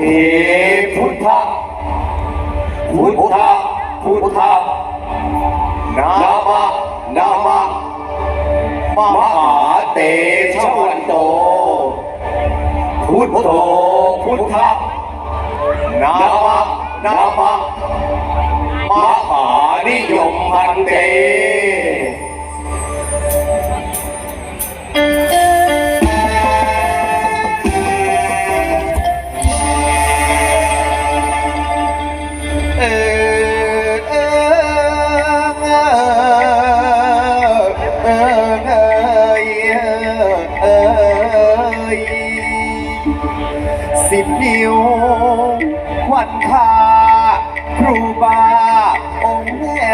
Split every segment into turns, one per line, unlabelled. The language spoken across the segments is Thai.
เอพุทธะพุทธะพุทธะนามานามามหาเตชะวันโต
พุทโธพุทธะนามานามามหานิยมพันเต สิบนิ้วควันคาครูบา องค์แม่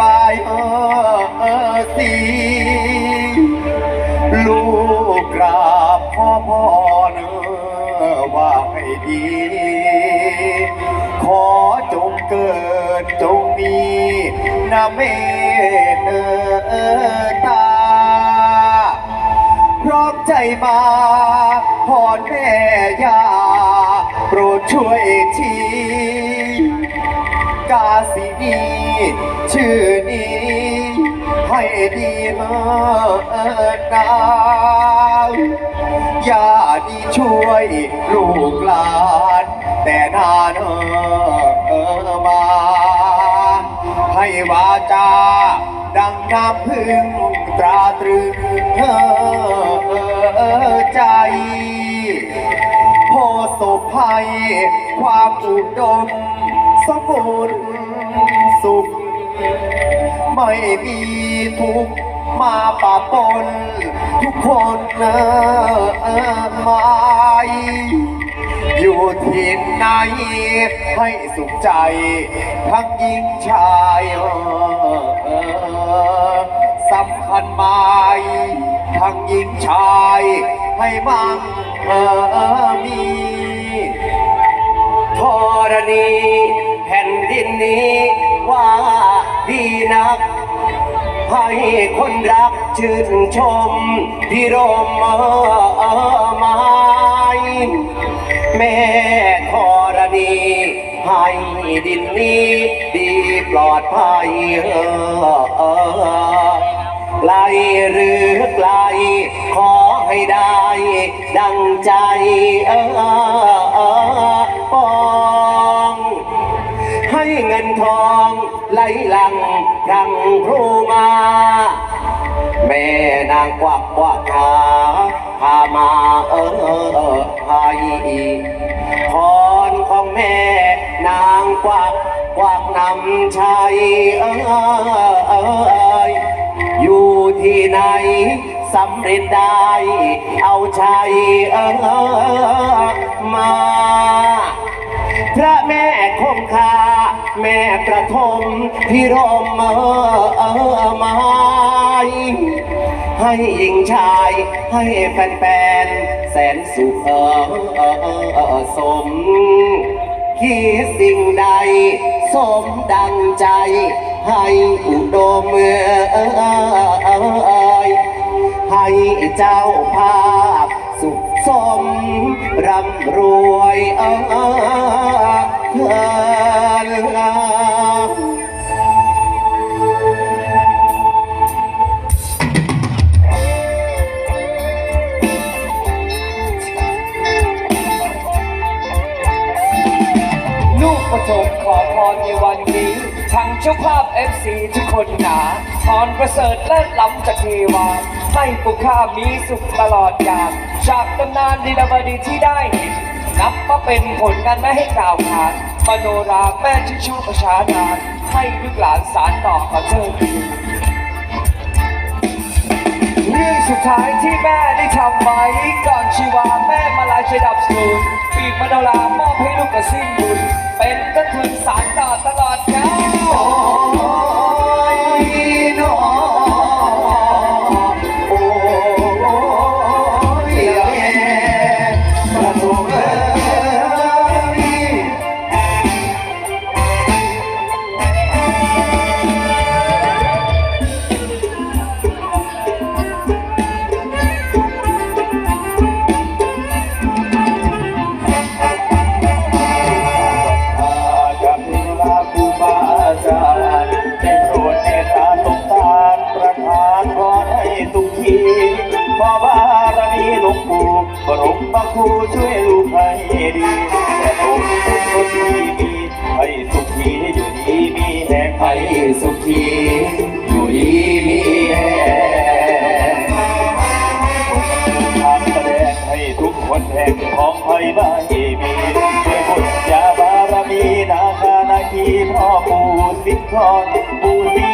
บายเออเออสีลูกกราบพ่อพ่อเนอว่าให้ดี ขอจงเกิดจงมีนาเมตเออตาพร้อมใจมา พรแม่ยาโปรดช่วยทีกาสีนีชื่อนี้ ให้ดีเมื่อนาอย่าดีช่วยลูกหลาน แต่นานเออมา ให้วาจา ดังน้ำพึ่งตราตรึง ภัย ความอุดมสมบูรณ์สุข ไม่มีทุกข์มาปะปน ทุกคนเออหมายอยู่ที่ไหนให้สุขใจ ทั้งหญิงชายเออเออสำคัญหมายทั้งหญิงชายให้มั่งเออ
ให้คนรักชื่นชมพิรมไม้แม่ธรณีให้ดินนี้ดีปลอดภัยเออไกลหรือไกล ขอให้ได้ ดังใจเออเออ ให้เงินทองไหลหลังพรังครูมา แม่นางกวักกวักขาพามาเออเออเออให้พรของแม่นางกวักกวักนำชัยเออเออเอออยู่ที่ไหนสำเร็จได้ เอาชัยเออเออมาพระแม่คงคา แม่ประทมพิรมเออเออไม้ให้หญิงชายให้แฟนๆแสนสุขเออเออเออเออสมคิดสิ่งใด สมดังใจ ให้อุดมเออเออเออให้เจ้าภาพสุขสมร่ำรวยเออ
วันนี้ทั้งเจ้าภาพเอฟซีทุกคนหนาพรประเสริฐและล้ำจากเทวาให้ผู้ข้ามีสุขตลอดกาลจากตำนานดีลบดีที่ได้เห็นนับมาเป็นผลงานไม่ให้กล่าวขานมโนราแม่ชิชูประชานานให้ลูกหลานสารต่อขอเชิญดูเรื่องสุดท้ายที่แม่ได้ทำไว้ก่อนชีวาแม่มาลายจดับสูญปีกมโนรามอบให้ลูกกระสิ้น
ครูช่วยลูกให้ดีแต่ผมทุกคนที่มีให้สุขีอยู่ดีมีแห่ง
ให้สุขีอยู่ดีมีแรง
ทางแสดงให้ทุกคนแห่งของไทยบ้านมีด้วยบุญญาบารมีนาคานาคีพ่อปู่สิทธรปู่ศรี